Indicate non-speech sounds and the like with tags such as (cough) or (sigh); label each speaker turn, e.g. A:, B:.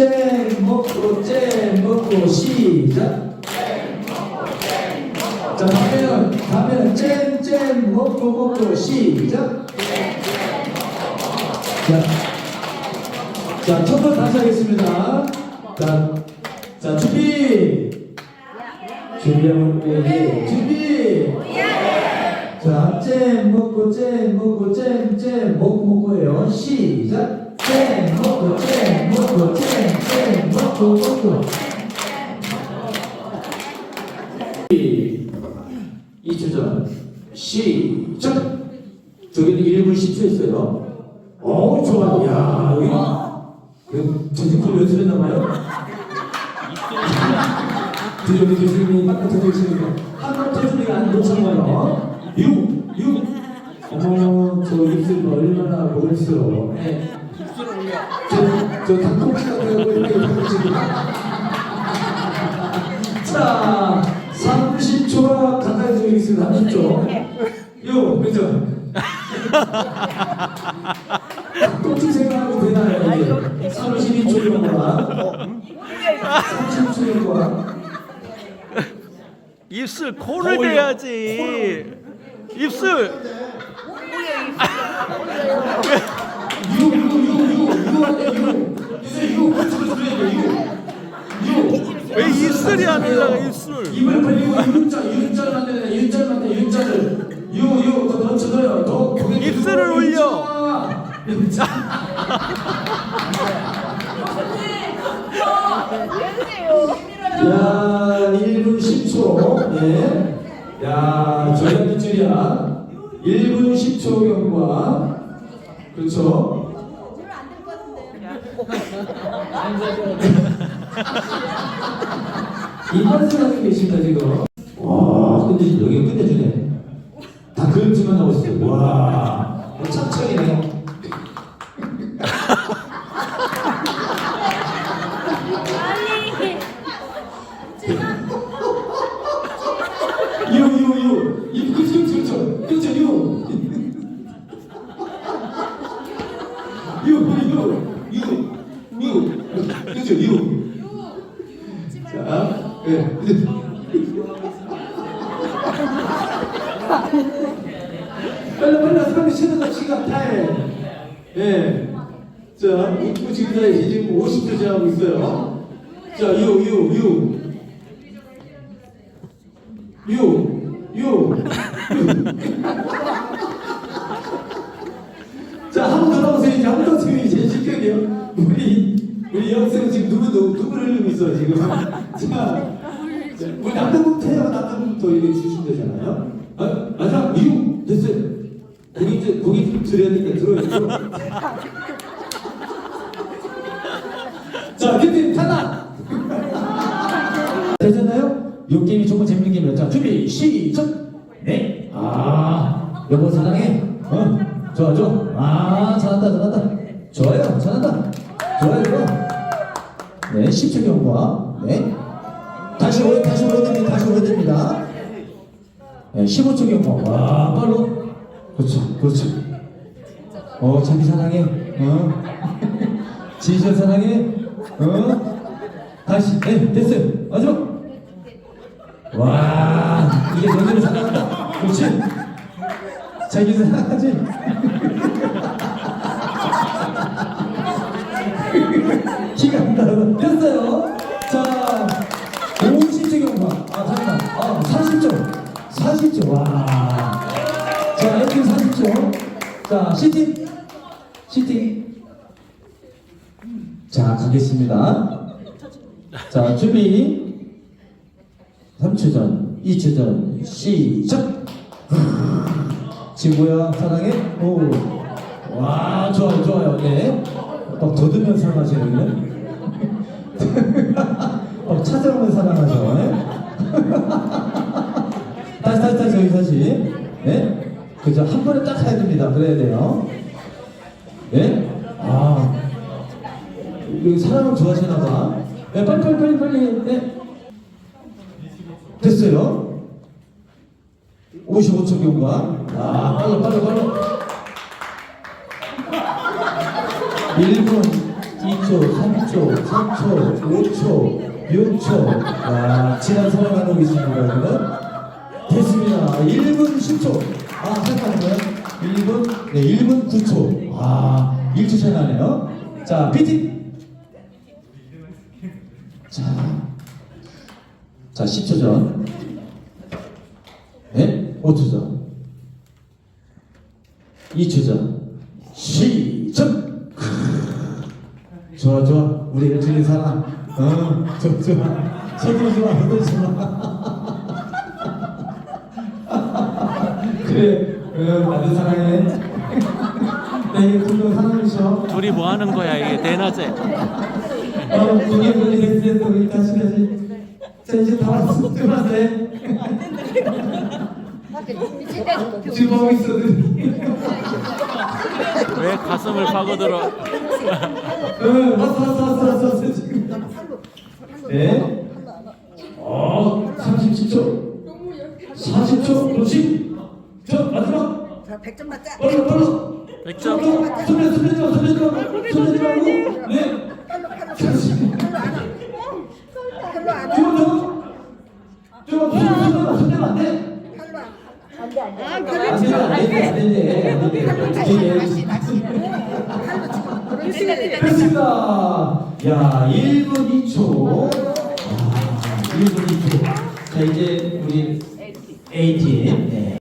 A: 잼 먹고 잼 먹고 시작. 자 다음에는 다음에는 잼잼 먹고 먹고 시작. 자, 자, 첫 번 다시 하겠습니다. 자, 자, 준비! 준비하면, 예, 예. 준비! 자, 잼 먹고, 잼 먹고, 잼, 잼 먹고, 먹고예요. 시작! 잼 먹고, 잼 먹고, 잼, 잼 먹고, 먹고. 2초 전, 시작! 저기는 1분 10초 있어요. 어, 좋아. 야, 여기. 그 전직풀 연습했나봐요? 드디어 교수님이 똑같은 교수님이 한번 교수님이 안 놓치는 6, 6. 어머, 저 입술 얼마나 먹을수록. 네. 저, 저 닭꼬치 거 이렇게 닭꼬치. 자, 30초가 가까이 들어있습니다. 30초. 6, 그죠? 똥치 생각하고 되나요? 이게 32초 정도가 30초 정도가
B: 입술 코를 대야지. 입술.
A: 야 1분 10초. 예. 야 저희한테 줄이야. 1분 10초 경과. 그렇죠 이만수 하고 계십니다 지금. 와 근데 여기 끝내주네. 다 그림지만 나오고 있어요. 와 빨리 빨리 사람이 쉬는 시간 타임. 예. 자, 입구 지금 지금 50초 지나고 있어요. 자, 유, 유, 유. 유, 유. (laughs) 자, 한 번 더 나오세요. 이제 한번 더 지금 이제 실격이요. 우리, 우리 여학생 지금 누구, 누구, 누구를 흘리고 있어, 지금. (laughs) 자, 우리 남자분 태양 남자분부터 이렇게 주시면 되잖아요. 아, 맞아, 유. 됐어요. 고기, 이제 고기 좀 드려야 되니까 들어야죠. 자, 큐팀 탈락! 되셨나요? 이 게임이 정말 재밌는 게임이에요. 자, 준비, 시작! 네. 아, 여보 사랑해. 어, 좋아, 좋아. 아, 잘한다, 잘한다. 좋아요, 잘한다. 좋아요, 좋아. 네, 10초 경과. 네. 다시 올, 다시 됩니다. 다시 올려야 됩니다. 네, 15초 경과. 와, 빨로. 그렇죠, 그렇죠. 어, 자기 사랑해. 어. 진실 사랑해. 어. 다시, 네, 됐어요. 마지막. 와, 이게 너희를 사랑한다. 그렇지? 자기 사랑하지? (laughs) 기가 안 나요. 됐어요. 40초. 와. 자, 이렇게 40초. 자, 시팅. 시팅. 자, 가겠습니다. 자, 준비. 3초 전, 2초 전, 시작! 친구야, 사랑해? 오. 와, 좋아요, 좋아요. 네. 막 더듬면 사랑하시는데? (laughs) 막 찾아오면 사랑하죠. (laughs) 여기 다시. 네? 그죠? 한 번에 딱 해야 됩니다. 그래야 돼요. 네? 아. 사랑을 좋아하시나봐. 네, 빨리, 빨리, 빨리, 빨리. 네. 됐어요. 55초 경과. 아, 빨리, 빨리, 빨리. 1분, 2초, 3초. 2초, 3초, 5초, 6초. 아, 상황 나누고 있습니다, 여러분. 됐습니다. 1분 10초. 아, 잠깐만요. 1분, 네, 1분 9초. 아, 1초 차이 나네요. 자, PT. 자, 자, 10초 전. 네, 5초 전. 2초 전. 시작! 좋아, 좋아. 우리 열심히 살아. 어, 좋아, 좋아. (laughs) 서두르지 마, 서두르지 마. 그래, 어, 나도 사랑해. 나 이거 둘로 사랑해줘.
B: 둘이 뭐 하는 거야 이게 대낮에
A: 어, 두개 걸리 됐어. 우리 다시 다시. 자, 이제 다 왔어. 들어왔네. 지금 하고 있어.
B: 왜 가슴을 파고들어
A: 응, 왔어, 왔어, 왔어, 왔어, 왔어, 지금. 네. 어, 30초. 40초. 그렇지. 자, 마지막.
C: 자, 100점 맞자.
A: 빨리, 빨리.
B: 100점
A: 손에, 손에 들어, 손에 들어. 손에 들어가고. 네.
C: 팔로, 팔로, 팔로 안 와. 팔로 안 와.
A: 좀 더. 좀 더. 손에, 손에 안 돼.
C: 팔로 안 와. 안 돼, 안 돼.
A: 안 돼, 안 돼, 안 돼, 안 돼. 안 돼.
C: 다시, 다시. 팔로 지금. 그렇지.
A: 됐습니다. 야, 1분 2초. 아, 1분 2초. 자, 이제 우리 AT.